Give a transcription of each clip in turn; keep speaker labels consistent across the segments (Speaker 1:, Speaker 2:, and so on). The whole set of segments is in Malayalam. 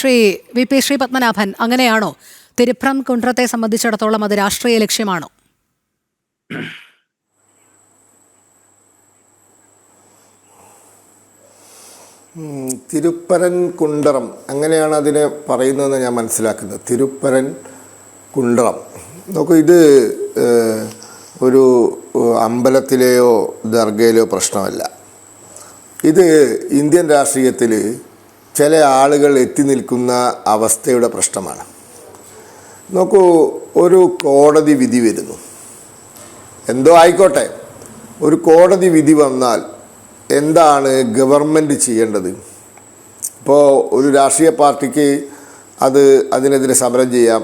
Speaker 1: ശ്രീ വി പി ശ്രീ പത്മനാഭൻ അങ്ങനെയാണോ? തിരുപ്രം കുണ്ട്രത്തെ സംബന്ധിച്ചിടത്തോളം അത് രാഷ്ട്രീയ ലക്ഷ്യമാണോ?
Speaker 2: തിരുപ്പരൻ കുണ്ടറം അങ്ങനെയാണ് അതിനെ പറയുന്നതെന്ന് ഞാൻ മനസ്സിലാക്കുന്നത്. തിരുപ്പരൻ കുണ്ടറം നോക്കൂ ഇത് ഒരു അമ്പലത്തിലെയോ ദർഗയിലെയോ പ്രശ്നമല്ല. ഇത് ഇന്ത്യൻ രാഷ്ട്രീയത്തിൽ ചില ആളുകൾ എത്തി നിൽക്കുന്ന അവസ്ഥയുടെ പ്രശ്നമാണ്. നോക്കൂ ഒരു കോടതി വിധി വരുന്നു. എന്തോ ആയിക്കോട്ടെ. ഒരു കോടതി വിധി വന്നാൽ എന്താണ് ഗവൺമെന്റ് ചെയ്യേണ്ടത്? ഇപ്പോൾ ഒരു രാഷ്ട്രീയ പാർട്ടിക്ക് അത് അതിനെതിരെ സമരം ചെയ്യാം.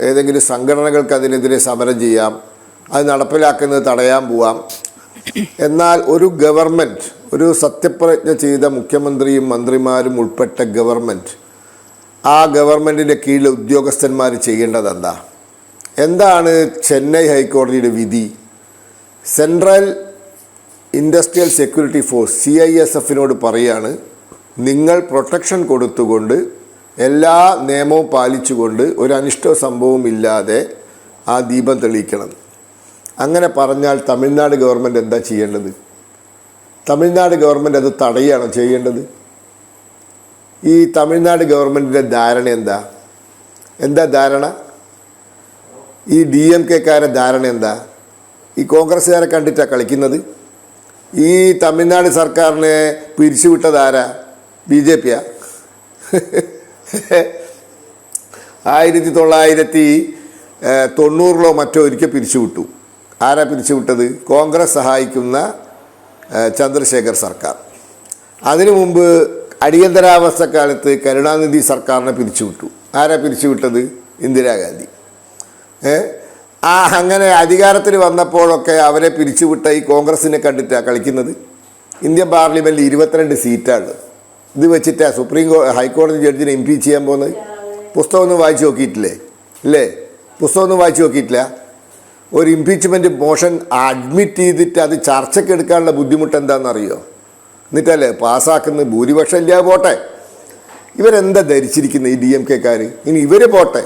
Speaker 2: ഏതെങ്കിലും സംഘടനകൾക്ക് അതിനെതിരെ സമരം ചെയ്യാം. അത് നടപ്പിലാക്കുന്നത് തടയാൻ പോവാം. എന്നാൽ ഒരു ഗവൺമെന്റ് ഒരു സത്യപ്രതിജ്ഞ ചെയ്ത മുഖ്യമന്ത്രിയും മന്ത്രിമാരും ഉൾപ്പെട്ട ഗവൺമെന്റ് ആ ഗവൺമെന്റിന്റെ കീഴിൽ ഉദ്യോഗസ്ഥന്മാർ ചെയ്യേണ്ടത് എന്താ? എന്താണ് ചെന്നൈ ഹൈക്കോടതിയുടെ വിധി? Central industrial security force C I S എഫിനോട് പറയാണ് നിങ്ങൾ പ്രൊട്ടക്ഷൻ കൊടുത്തുകൊണ്ട് എല്ലാ നിയമവും പാലിച്ചുകൊണ്ട് ഒരു അനിഷ്ട സംഭവവും ഇല്ലാതെ ആ ദീപം തെളിയിക്കണം. അങ്ങനെ പറഞ്ഞാൽ തമിഴ്നാട് ഗവൺമെന്റ് എന്താ ചെയ്യേണ്ടത്? തമിഴ്നാട് ഗവൺമെന്റ് അത് തടയുകയാണ് ചെയ്യേണ്ടത്. ഈ തമിഴ്നാട് ഗവൺമെന്റിന്റെ ധാരണ എന്താ? എന്താ ധാരണ? ഈ ഡി എം കെക്കാരെ ധാരണ എന്താ? ഈ കോൺഗ്രസ്സുകാരെ കണ്ടിട്ടാണ് കളിക്കുന്നത്? ഈ തമിഴ്നാട് സർക്കാരിനെ പിരിച്ചുവിട്ടതാരാ ബി ജെ പിയാ. ആയിരത്തി തൊള്ളായിരത്തി തൊണ്ണൂറിലോ മറ്റോ ഒരിക്കൽ പിരിച്ചുവിട്ടു. ആരാ പിരിച്ചുവിട്ടത്? കോൺഗ്രസ് സഹായിക്കുന്ന ചന്ദ്രശേഖർ സർക്കാർ. അതിനു മുമ്പ് അടിയന്തരാവസ്ഥ കാലത്ത് കരുണാനിധി സർക്കാരിനെ പിരിച്ചുവിട്ടു. ആരാ പിരിച്ചുവിട്ടത്? ഇന്ദിരാഗാന്ധി ആ അങ്ങനെ അധികാരത്തിൽ വന്നപ്പോഴൊക്കെ അവരെ പിരിച്ചുവിട്ട ഈ കോൺഗ്രസിനെ കണ്ടിട്ടാണ് കളിക്കുന്നത്? ഇന്ത്യൻ പാർലമെന്റിൽ ഇരുപത്തിരണ്ട് സീറ്റാണ് ഇത് വെച്ചിട്ടാണ് സുപ്രീം കോ ഹൈക്കോടതി ജഡ്ജിനെ ഇംപീച്ച് ചെയ്യാൻ പോകുന്നത്? പുസ്തകമൊന്നും വായിച്ചു നോക്കിയിട്ടില്ലേ? ഇല്ലേ? പുസ്തകമൊന്നും വായിച്ചു നോക്കിയിട്ടില്ല? ഒരു ഇംപീച്ച്മെന്റ് മോഷൻ അഡ്മിറ്റ് ചെയ്തിട്ട് അത് ചർച്ചയ്ക്ക് എടുക്കാനുള്ള ബുദ്ധിമുട്ട് എന്താണെന്നറിയോ? എന്നിട്ടല്ലേ പാസ്സാക്കുന്ന ഭൂരിപക്ഷം ഇല്ല പോട്ടെ. ഇവരെന്താ ധരിച്ചിരിക്കുന്നത് ഈ ഡി എം കെക്കാർ ഇനി ഇവർ പോട്ടെ.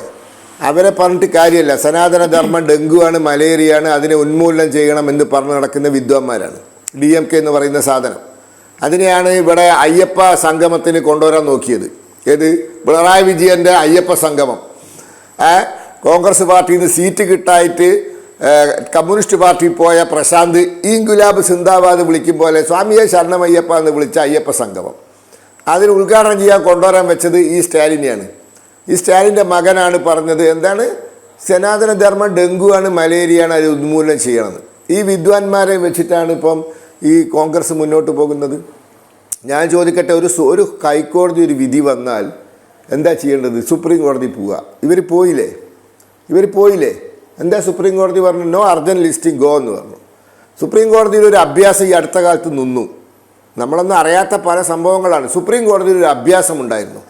Speaker 2: അവരെ പറഞ്ഞിട്ട് കാര്യമല്ല. സനാതന ധർമ്മം ഡെങ്കുവാണ് മലേറിയയാണ് അതിനെ ഉന്മൂലനം ചെയ്യണം എന്ന് പറഞ്ഞ് നടക്കുന്ന വിദ്വാന്മാരാണ് ഡി എം കെ എന്ന് പറയുന്ന സാധനം. അതിനെയാണ് ഇവിടെ അയ്യപ്പ സംഗമത്തിന് കൊണ്ടുവരാൻ നോക്കിയത്. ഏത്? പിണറായി വിജയന്റെ അയ്യപ്പ സംഗമം. കോൺഗ്രസ് പാർട്ടിയിൽ നിന്ന് സീറ്റ് കിട്ടായിട്ട് കമ്മ്യൂണിസ്റ്റ് പാർട്ടി പോയ പ്രശാന്ത് ഈ ഗുലാബ് സിന്ദാബാദ് വിളിക്കും പോലെ സ്വാമിയെ ശരണമയ്യപ്പ എന്ന് വിളിച്ച അയ്യപ്പ സംഗമം. അതിന് ഉദ്ഘാടനം ചെയ്യാൻ കൊണ്ടുവരാൻ വെച്ചത് ഈ സ്റ്റാലിനെയാണ്. ഈ സ്റ്റാലിന്റെ മകനാണ് പറഞ്ഞത് എന്താണ് സനാതന ആണ് ഡെങ്കുവാണ് മലേറിയയാണ് അത് ഉന്മൂലനം ചെയ്യണമെന്ന് ഈ വിദ്വാൻമാരെ വെച്ചിട്ടാണ് ഇപ്പം ഈ കോൺഗ്രസ് മുന്നോട്ട് പോകുന്നത്. ഞാൻ ചോദിക്കട്ടെ ഒരു ഒരു ഹൈക്കോടതി ഒരു വിധി വന്നാൽ എന്താ ചെയ്യേണ്ടത്? സുപ്രീം കോടതി പോവുക. ഇവർ പോയില്ലേ? ഇവർ പോയില്ലേ? എന്താ സുപ്രീം കോടതി പറഞ്ഞു? നോ അർജൻ ലിസ്റ്റിംഗ് ഗോ എന്ന് പറഞ്ഞു. സുപ്രീം കോടതിയിൽ ഒരു അഭ്യാസം ഈ അടുത്ത കാലത്ത് നിന്നു. നമ്മളൊന്നും അറിയാത്ത പല സംഭവങ്ങളാണ്. സുപ്രീം കോടതിയിൽ ഒരു അഭ്യാസം ഉണ്ടായിരുന്നു.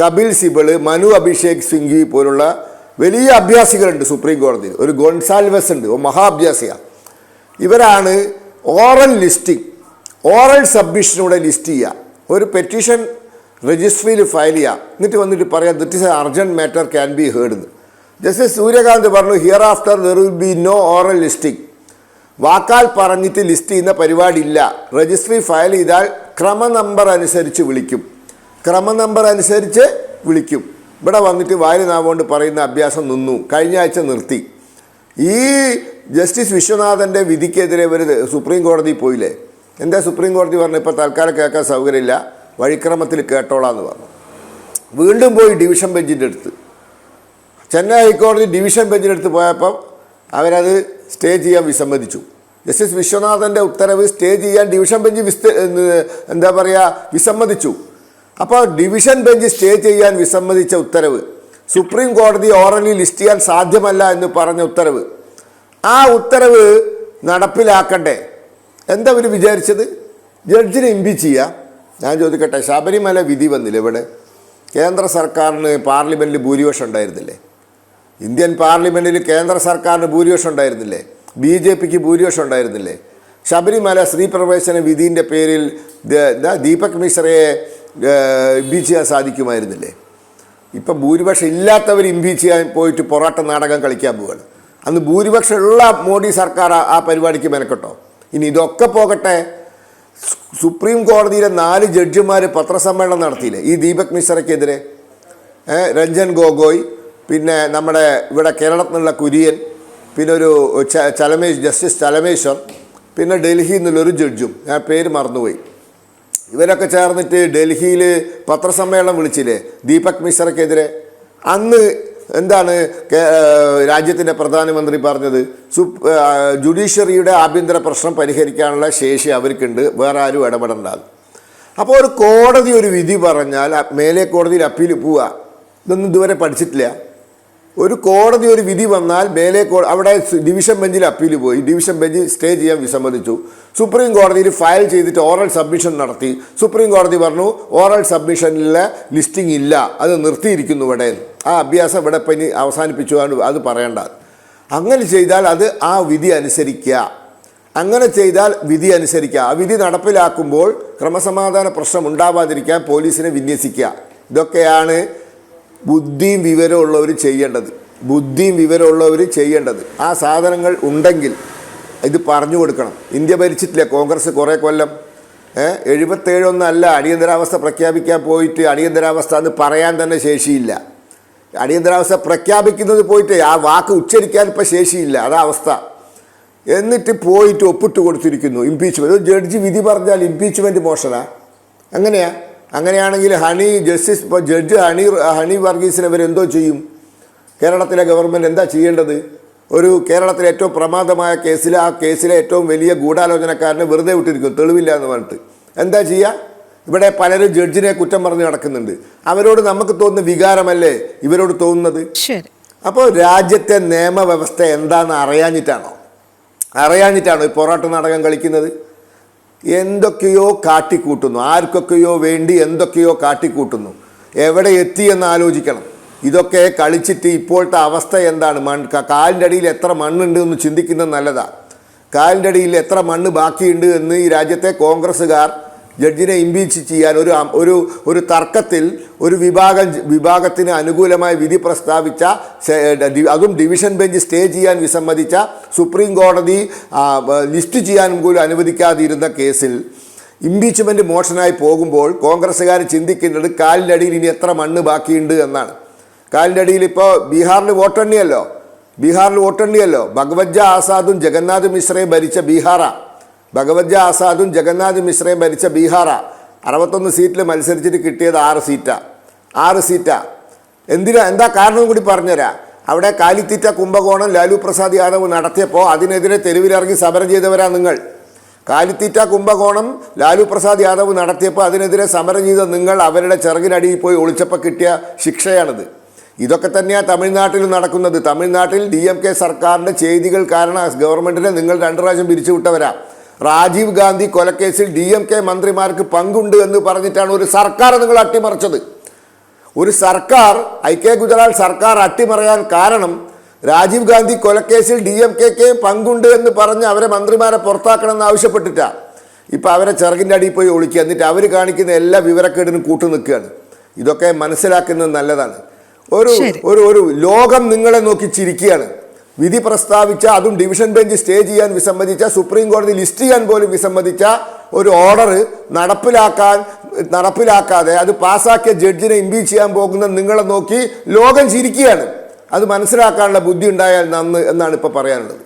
Speaker 2: കപിൽ സിബിൾ മനു അഭിഷേക് സിംഗ്വി പോലുള്ള വലിയ അഭ്യാസികളുണ്ട് സുപ്രീം കോടതിയിൽ. ഒരു ഗോൺസാൽവസ് ഉണ്ട്. ഒരു മഹാഭ്യാസിയാണ് ഇവരാണ് ഓറൽ ലിസ്റ്റിംഗ് ഓറൽ സബ്മിഷനൂടെ ലിസ്റ്റ് ചെയ്യുക. ഒരു പെറ്റീഷൻ രജിസ്ട്രിയിൽ ഫയൽ ചെയ്യുക. എന്നിട്ട് വന്നിട്ട് പറയാം that is a urgent matter can be heard justice Suryakant പറഞ്ഞു hereafter there will be no oral listing വാക്കാൽ പറഞ്ഞിട്ട് ലിസ്റ്റ് ചെയ്യുന്ന പരിപാടി ഇല്ല രജിസ്ട്രി ഫയൽ ചെയ്താൽ ക്രമ നമ്പർ അനുസരിച്ച് വിളിക്കും. ക്രമ നമ്പർ അനുസരിച്ച് വിളിക്കും. ഇവിടെ വന്നിട്ട് വാരി നാവുകൊണ്ട് പറയുന്ന അഭ്യാസം നിന്നു. കഴിഞ്ഞ ആഴ്ച നിർത്തി. ഈ ജസ്റ്റിസ് വിശ്വനാഥന്റെ വിധിക്കെതിരെ ഇവർ സുപ്രീം കോടതി പോയില്ലേ? എന്താ സുപ്രീം കോടതി പറഞ്ഞു? ഇപ്പോൾ തൽക്കാലം കേൾക്കാൻ സൗകര്യമില്ല. വഴിക്രമത്തിൽ കേട്ടോളാന്ന് പറഞ്ഞു. വീണ്ടും പോയി ഡിവിഷൻ ബെഞ്ചിന്റെ അടുത്ത്. ചെന്നൈ ഹൈക്കോടതി ഡിവിഷൻ ബെഞ്ചിനടുത്ത് പോയപ്പം അവരത് സ്റ്റേ ചെയ്യാൻ വിസമ്മതിച്ചു. ജസ്റ്റിസ് വിശ്വനാഥന്റെ ഉത്തരവ് സ്റ്റേ ചെയ്യാൻ ഡിവിഷൻ ബെഞ്ച് ഏഹ് എന്താ പറയുക വിസമ്മതിച്ചു. അപ്പോൾ ഡിവിഷൻ ബെഞ്ച് സ്റ്റേ ചെയ്യാൻ വിസമ്മതിച്ച ഉത്തരവ് സുപ്രീം കോടതി ഓറലി ലിസ്റ്റ് ചെയ്യാൻ സാധ്യമല്ല എന്ന് പറഞ്ഞ ഉത്തരവ്. ആ ഉത്തരവ് നടപ്പിലാക്കണ്ടേ? എന്താ അവർ വിചാരിച്ചത്? ജഡ്ജിനെ ഇമ്പീച്ച് ചെയ്യുക ഞാൻ ചോദിക്കട്ടെ ശബരിമല വിധി വന്നില്ല ഇവിടെ? കേന്ദ്ര സർക്കാരിന് പാർലമെന്റിൽ ഭൂരിപക്ഷം ഉണ്ടായിരുന്നില്ലേ? ഇന്ത്യൻ പാർലമെന്റിൽ കേന്ദ്ര സർക്കാരിന് ഭൂരിപക്ഷം ഉണ്ടായിരുന്നില്ലേ? ബി ജെ പിക്ക് ഭൂരിപക്ഷം ഉണ്ടായിരുന്നില്ലേ? ശബരിമല സ്ത്രീപ്രവേശന വിധിന്റെ പേരിൽ ദീപക് മിശ്രയെ ഇമ്പീച്ച് ചെയ്യാൻ സാധിക്കുമായിരുന്നില്ലേ? ഇപ്പം ഭൂരിപക്ഷം ഇല്ലാത്തവർ ഇമ്പീച്ച് ചെയ്യാൻ പോയിട്ട് പൊറാട്ട നാടകം കളിക്കാൻ പോവുകയാണ് അന്ന് ഭൂരിപക്ഷമുള്ള മോഡി സർക്കാർ ആ പരിപാടിക്ക് മെനക്കെട്ടോ? ഇനി ഇതൊക്കെ പോകട്ടെ. സുപ്രീം കോടതിയിലെ നാല് ജഡ്ജിമാർ പത്രസമ്മേളനം നടത്തിയില്ലേ? ഈ ദീപക് മിശ്രയ്ക്കെതിരെ രഞ്ജൻ ഗൊഗോയ് പിന്നെ നമ്മുടെ ഇവിടെ കേരളത്തിൽ നിന്നുള്ള കുര്യൻ പിന്നെ ഒരു ചലമേശ് ജസ്റ്റിസ് ചലമേശ്വർ പിന്നെ ഡൽഹിയിൽ നിന്നുള്ളൊരു ജഡ്ജും. ഞാൻ പേര് മറന്നുപോയി. ഇവരൊക്കെ ചേർന്നിട്ട് ഡൽഹിയിൽ പത്രസമ്മേളനം വിളിച്ചില്ലേ? ദീപക് മിശ്രക്കെതിരെ. അന്ന് എന്താണ് രാജ്യത്തിന്റെ പ്രധാനമന്ത്രി പറഞ്ഞത്? സുപ് ജുഡീഷ്യറിയുടെ ആഭ്യന്തര പ്രശ്നം പരിഹരിക്കാനുള്ള ശേഷി അവർക്കുണ്ട്. വേറെ ആരും ഇടപെടേണ്ടത്. അപ്പോൾ ഒരു കോടതി ഒരു വിധി പറഞ്ഞാൽ മേലെ കോടതിയിൽ അപ്പീൽ പോവുക. ഇതൊന്നും ഇതുവരെ പഠിച്ചിട്ടില്ല. ഒരു കോടതി ഒരു വിധി വന്നാൽ മേലെ അവിടെ ഡിവിഷൻ ബെഞ്ചിൽ അപ്പീൽ പോയി. ഡിവിഷൻ ബെഞ്ച് സ്റ്റേ ചെയ്യാൻ വിസമ്മതിച്ചു. സുപ്രീം കോടതിയിൽ ഫയൽ ചെയ്തിട്ട് ഓറൽ സബ്മിഷൻ നടത്തി. സുപ്രീം കോടതി പറഞ്ഞു ഓറൽ സബ്മിഷനിലെ ലിസ്റ്റിംഗ് ഇല്ല. അത് നിർത്തിയിരിക്കുന്നു ഇവിടെ. ആ അഭ്യാസം ഇവിടെ ഇപ്പം ഇനി അവസാനിപ്പിച്ചുകൊണ്ട് അത് പറയേണ്ട. അങ്ങനെ ചെയ്താൽ അത് ആ വിധി അനുസരിക്കുക അങ്ങനെ ചെയ്താൽ വിധി അനുസരിക്കുക ആ വിധി നടപ്പിലാക്കുമ്പോൾ ക്രമസമാധാന പ്രശ്നം ഉണ്ടാവാതിരിക്കാൻ പോലീസിനെ വിന്യസിക്കുക ഇതൊക്കെയാണ് ബുദ്ധിയും വിവരമുള്ളവർ ചെയ്യേണ്ടത്. ബുദ്ധിയും വിവരമുള്ളവർ ചെയ്യേണ്ടത്. ആ സാധനങ്ങൾ ഉണ്ടെങ്കിൽ ഇത് പറഞ്ഞു കൊടുക്കണം. ഇന്ത്യ ഭരിച്ചിട്ടില്ല? കോൺഗ്രസ് കുറേ കൊല്ലം. എഴുപത്തേഴൊന്നല്ല അടിയന്തരാവസ്ഥ പ്രഖ്യാപിക്കാൻ പോയിട്ട് അടിയന്തരാവസ്ഥ എന്ന് പറയാൻ തന്നെ ശേഷിയില്ല. അടിയന്തരാവസ്ഥ പ്രഖ്യാപിക്കുന്നത് പോയിട്ട് ആ വാക്ക് ഉച്ചരിക്കാൻ ഇപ്പോൾ ശേഷിയില്ല. അതാ അവസ്ഥ. എന്നിട്ട് പോയിട്ട് ഒപ്പിട്ട് കൊടുത്തിരിക്കുന്നു. ഇംപീച്ച്മെന്റ് ജഡ്ജി വിധി പറഞ്ഞാൽ ഇംപീച്ച്മെന്റ് മോഷണ? അങ്ങനെയാ? അങ്ങനെയാണെങ്കിൽ ഹണി ജസ്റ്റിസ് ഇപ്പോൾ ജഡ്ജ് ഹണി ഹണി വർഗീസിനെ എന്തോ ചെയ്യും? കേരളത്തിലെ ഗവൺമെന്റ് എന്താ ചെയ്യേണ്ടത്? ഒരു കേരളത്തിലെ ഏറ്റവും പ്രമാദമായ കേസിൽ ആ കേസിലെ ഏറ്റവും വലിയ ഗൂഢാലോചനക്കാരനെ വെറുതെ വിട്ടിരിക്കും തെളിവില്ല എന്ന് പറഞ്ഞിട്ട്. എന്താ ചെയ്യുക ഇവിടെ പലരും ജഡ്ജിനെ കുറ്റം പറഞ്ഞ് നടക്കുന്നുണ്ട്. അവരോട് നമുക്ക് തോന്നുന്ന വികാരമല്ലേ ഇവരോട് തോന്നുന്നത്? അപ്പോൾ രാജ്യത്തെ നിയമവ്യവസ്ഥ എന്താണെന്ന് അറിയാഞ്ഞിട്ടാണോ? അറിയാഞ്ഞിട്ടാണോ ഈ പോരാട്ട നാടകം കളിക്കുന്നത്? എന്തൊക്കെയോ കാട്ടിക്കൂട്ടുന്നു. ആർക്കൊക്കെയോ വേണ്ടി എന്തൊക്കെയോ കാട്ടിക്കൂട്ടുന്നു. എവിടെ എത്തി എന്ന് ആലോചിക്കണം. ഇതൊക്കെ കളിച്ചിട്ട് ഇപ്പോഴത്തെ അവസ്ഥ എന്താണ്? മൺ കാലിന്റെ അടിയിൽ എത്ര മണ്ണുണ്ട് എന്ന് ചിന്തിക്കുന്നത് നല്ലതാണ് കാലിന്റെ അടിയിൽ എത്ര മണ്ണ് ബാക്കിയുണ്ട് എന്ന് ഈ രാജ്യത്തെ കോൺഗ്രസ്സുകാർ ജഡ്ജിനെ ഇംപീച്ച് ചെയ്യാൻ ഒരു ഒരു ഒരു തർക്കത്തിൽ ഒരു വിഭാഗം വിഭാഗത്തിന് അനുകൂലമായ വിധി പ്രസ്താവിച്ച അതും ഡിവിഷൻ ബെഞ്ച് സ്റ്റേ ചെയ്യാൻ വിസമ്മതിച്ച സുപ്രീം കോടതി ലിസ്റ്റ് ചെയ്യാൻ പോലും അനുവദിക്കാതിരുന്ന കേസിൽ ഇമ്പീച്ച്മെന്റ് മോഷനായി പോകുമ്പോൾ കോൺഗ്രസ്സുകാർ ചിന്തിക്കുന്നത് കാലിന്റെ അടിയിൽ ഇനി എത്ര മണ്ണ് ബാക്കിയുണ്ട് എന്നാണ്. കാലിന്റെ അടിയിൽ ഇപ്പോൾ ബീഹാറിൽ വോട്ടെണ്ണിയല്ലോ. ബീഹാറിൽ വോട്ടെണ്ണിയല്ലോ. ഭഗവത്ജ ആസാദും ജഗന്നാഥ് മിശ്രയും ഭരിച്ച ബീഹാറാ. ഭഗവത്ജ ആസാദും ജഗന്നാഥ് മിശ്രയും ഭരിച്ച ബീഹാറ. അറുപത്തൊന്ന് സീറ്റിൽ മത്സരിച്ചിട്ട് കിട്ടിയത് ആറ് സീറ്റാ. ആറ് സീറ്റാ. എന്തിനാ? എന്താ കാരണം കൂടി പറഞ്ഞുതരാം. അവിടെ കാലിത്തീറ്റ കുംഭകോണം ലാലു പ്രസാദ് യാദവ് നടത്തിയപ്പോൾ അതിനെതിരെ തെരുവിലിറങ്ങി സമരം ചെയ്തവരാ നിങ്ങൾ. കാലിത്തീറ്റ കുംഭകോണം ലാലു പ്രസാദ് യാദവ് നടത്തിയപ്പോൾ അതിനെതിരെ സമരം ചെയ്ത നിങ്ങൾ അവരുടെ ചെറുകിനടിയിൽ പോയി ഒളിച്ചപ്പോൾ കിട്ടിയ ശിക്ഷയാണിത്. ഇതൊക്കെ തന്നെയാണ് തമിഴ്നാട്ടിൽ നടക്കുന്നത്. തമിഴ്നാട്ടിൽ ഡി എം കെ സർക്കാരിന്റെ ചെയ്തികൾ കാരണം ഗവൺമെന്റിനെ നിങ്ങൾ രണ്ടു പ്രാവശ്യം പിരിച്ചുവിട്ടവരാ. രാജീവ് ഗാന്ധി കൊലക്കേസിൽ ഡി എം കെ മന്ത്രിമാർക്ക് പങ്കുണ്ട് എന്ന് പറഞ്ഞിട്ടാണ് ഒരു സർക്കാർ നിങ്ങൾ അട്ടിമറിച്ചത്. ഒരു സർക്കാർ ഐ കെ ഗുജറാൾ സർക്കാർ അട്ടിമറിയാൻ കാരണം രാജീവ് ഗാന്ധി കൊലക്കേസിൽ ഡി എം കെക്ക് പങ്കുണ്ട് എന്ന് പറഞ്ഞ് അവരെ മന്ത്രിമാരെ പുറത്താക്കണമെന്ന് ആവശ്യപ്പെട്ടിട്ടാ. ഇപ്പം അവരെ ചെറുകിന്റെ അടിയിൽ പോയി ഒളിക്കുക. എന്നിട്ട് അവർ കാണിക്കുന്ന എല്ലാ വിവരക്കേടിനും കൂട്ടു നിൽക്കുകയാണ്. ഇതൊക്കെ മനസ്സിലാക്കുന്നത് നല്ലതാണ്. ഒരു ഒരു ഒരു ലോകം നിങ്ങളെ നോക്കി ചിരിക്കുകയാണ്. വിധി പ്രസ്താവിച്ച അതും ഡിവിഷൻ ബെഞ്ച് സ്റ്റേ ചെയ്യാൻ വിസമ്മതിച്ച സുപ്രീം കോടതി ലിസ്റ്റ് ചെയ്യാൻ പോലും വിസമ്മതിച്ച ഒരു ഓർഡർ നടപ്പിലാക്കാൻ നടപ്പിലാക്കാതെ അത് പാസ്സാക്കിയ ജഡ്ജിനെ ഇമ്പീച്ച് ചെയ്യാൻ പോകുന്ന നിങ്ങളെ നോക്കി ലോകം ചിരിക്കുകയാണ്. അത് മനസ്സിലാക്കാനുള്ള ബുദ്ധി ഉണ്ടായാൽ നന്ന് എന്നാണ് ഇപ്പോൾ പറയാനുള്ളത്.